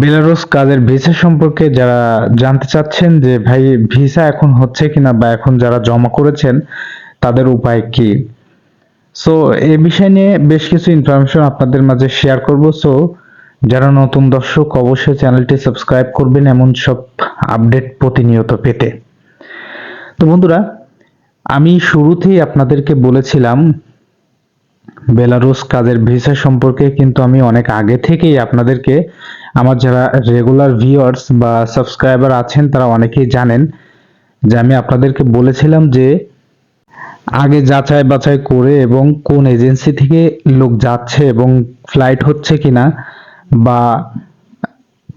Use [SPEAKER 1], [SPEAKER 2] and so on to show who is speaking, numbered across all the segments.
[SPEAKER 1] Belarus কাজের visa সম্পর্কে যারা জানতে চাচ্ছেন যে, ভাই, ভিসা এখন হচ্ছে কিনা বা এখন যারা জমা করেছেন, তাদের উপায় কি? সো এ বিষয় নিয়ে বেশ কিছু ইনফরমেশন আপনাদের মাঝে শেয়ার করব। সো যারা নতুন দর্শক, অবশ্যই চ্যানেলটি সাবস্ক্রাইব করবেন এমন সব আপডেট প্রতিনিয়ত পেতে। তো বন্ধুরা, আমি শুরুতেই আপনাদেরকে বলেছিলাম বেলারুস কাজের ভিসা সম্পর্কে, কিন্তু আমি অনেক আগে থেকেই আপনাদেরকে আমার যারা রেগুলার ভিউয়ার্স বা সাবস্ক্রাইবার আছেন, তারা অনেকেই জানেন যে আমি আপনাদেরকে বলেছিলাম যে আগে যাচাই বাছাই করে এবং কোন এজেন্সি থেকে লোক যাচ্ছে এবং ফ্লাইট হচ্ছে কিনা বা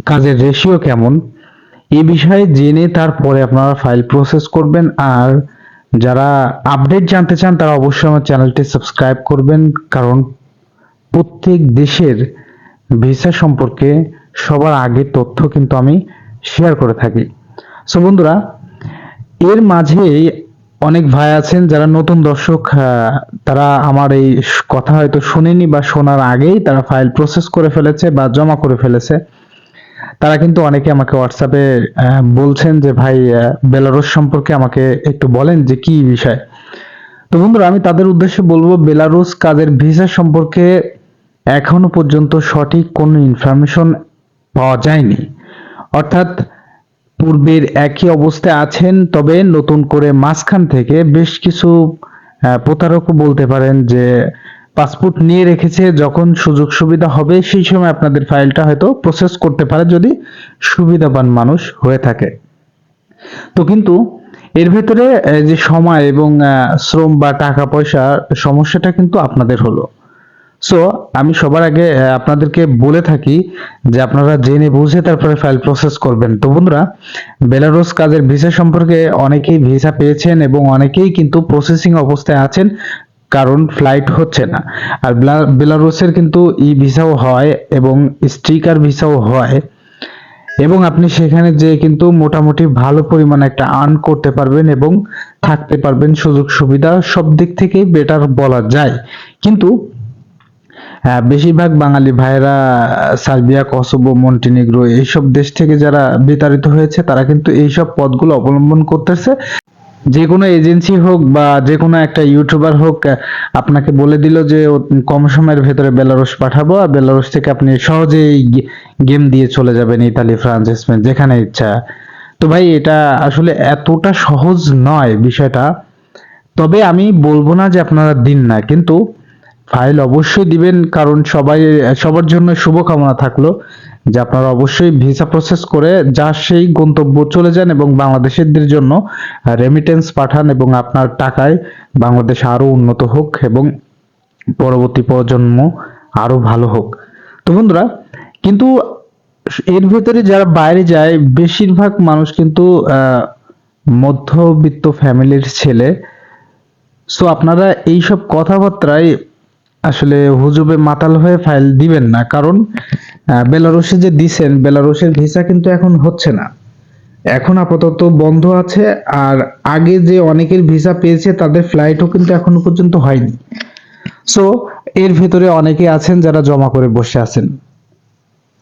[SPEAKER 1] কাজের রেশিও কেমন, এ বিষয়ে জেনে তারপরে আপনারা ফাইল প্রসেস করবেন। আর যারা আপডেট জানতে চান, তারা অবশ্যই আমার চ্যানেলটি সাবস্ক্রাইব করবেন। কারণ প্রত্যেক দেশের ভিসা সম্পর্কে সবার আগে তথ্য কিন্তু আমি শেয়ার করে থাকি। সো বন্ধুরা এর মাঝেই অনেক ভাই আছেন যারা নতুন দর্শক তারা আমার এই কথা হয়তো শুনেনি বা শোনার আগেই তারা ফাইল প্রসেস করে ফেলেছে বা জমা করে ফেলেছে। তারা কিন্তু অনেকে আমাকে হোয়াটসঅ্যাপে বলছেন যে ভাই আহ, বেলারুস সম্পর্কে আমাকে একটু বলেন যে কি বিষয়? তো বন্ধুরা আমি তাদের উদ্দেশ্যে বলব বেলারুস কাজের ভিসা সম্পর্কে এখনও পর্যন্ত সঠিক কোনো ইনফরমেশন পাওয়া যায়নি। অর্থাৎ পূর্বের একই অবস্থায় আছেন, তবে নতুন করে মাঝখান থেকে বেশ কিছু প্রতারকও বলতে পারেন যে পাসপোর্ট নিয়ে রেখেছে, যখন সুযোগ সুবিধা হবে সেই সময় আপনাদের ফাইলটা হয়তো প্রসেস করতে পারে যদি সুবিধাবান মানুষ হয়ে থাকে। তো কিন্তু এর ভেতরে যে সময় এবং শ্রম বা টাকা পয়সা সমস্যাটা কিন্তু আপনাদের হলো। সো আমি সবার আগে আপনাদেরকে বলে থাকি যে আপনারা জেনে বুঝে তারপরে ফাইল প্রসেস করবেন। তো বন্ধুরা বেলারুস কাজের ভিসা সম্পর্কে অনেকেই ভিসা পেয়েছেন এবং অনেকেই কিন্তু প্রসেসিং অবস্থায় আছেন, কারণ ফ্লাইট হচ্ছে না। আর বেলা- বেলারুসের কিন্তু ই ভিসাও হয় এবং স্টিকার ভিসাও হয়। এবং আপনি সেখানে যে কিন্তু মোটামুটি ভালো পরিমাণে একটা আর্ন করতে পারবেন এবং থাকতে পারবেন সুযোগ সুবিধা সব দিক থেকেই বেটার বলা যায়। কিন্তু বেশিরভাগ বাঙালি ভাইয়েরা সার্বিয়া, কসোভো, মন্টিনিগ্রো এইসব দেশ থেকে যারা বিতাড়িত হয়েছে, তারা কিন্তু এইসব পথগুলো অবলম্বন করতেছে। যে কোনো এজেন্সি হোক বা যে কোনো একটা ইউটিউবার হোক আপনাকে বলে দিল যে কম সময়ের ভেতরে বেলারুস পাঠাবো আর বেলারুস থেকে আপনি সহজেই গেম দিয়ে চলে যাবেন ইতালি, ফ্রান্স, স্পেন, যেখানে ইচ্ছা। তো ভাই, এটা আসলে এতটা সহজ নয় বিষয়টা। তবে আমি বলব না যে আপনারা দিন না, কিন্তু ফাইল অবশ্যই দিবেন, কারণ সবাই, সবার জন্য শুভকামনা থাকল যে আপনারা অবশ্যই ভিসা প্রসেস করে যা সেই গন্তব্য চলে যান এবং বাংলাদেশিদের জন্য রেমিটেন্স পাঠান এবং আপনার টাকায় বাংলাদেশ আরও উন্নত হোক এবং পরবর্তী প্রজন্ম আরও ভালো হোক। তো বন্ধুরা, কিন্তু এর ভেতরে যারা বাইরে যায়, বেশিরভাগ মানুষ কিন্তু মধ্যবিত্ত ফ্যামিলির ছেলে। সো আপনারা এইসব কথাবার্তায় আসলে হুজুবে মাতাল হয়ে ফাইল দিবেন না কারণ আহ, বেলারুসে যে দিছেন বেলারুসের ভিসা কিন্তু এখন হচ্ছে না। এখন আপাতত বন্ধ আছে আর আগে যে অনেকের ভিসা পেয়েছে তাদের ফ্লাইটও কিন্তু এখনও পর্যন্ত হয়নি। সো এর ভেতরে অনেকে আছেন যারা জমা করে বসে আছেন।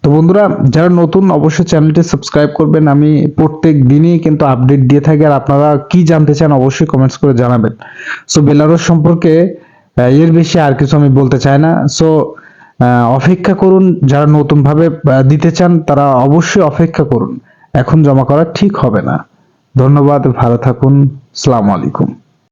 [SPEAKER 1] তো বন্ধুরা যারা নতুন অবশ্যই চ্যানেলটি সাবস্ক্রাইব করবেন। আমি প্রত্যেক দিনই কিন্তু আপডেট দিয়ে থাকি আর আপনারা কি জানতে চান অবশ্যই কমেন্টস করে জানাবেন। সো বেলারুস সম্পর্কে এর বেশি আর কিছু আমি বলতে চাই না। সো অপেক্ষা করুন, যারা নতুন ভাবে দিতে চান, তারা অবশ্যই অপেক্ষা করুন। এখন জমা করা ঠিক হবে না। ধন্যবাদ, ভালো থাকুন। সালাম আলাইকুম।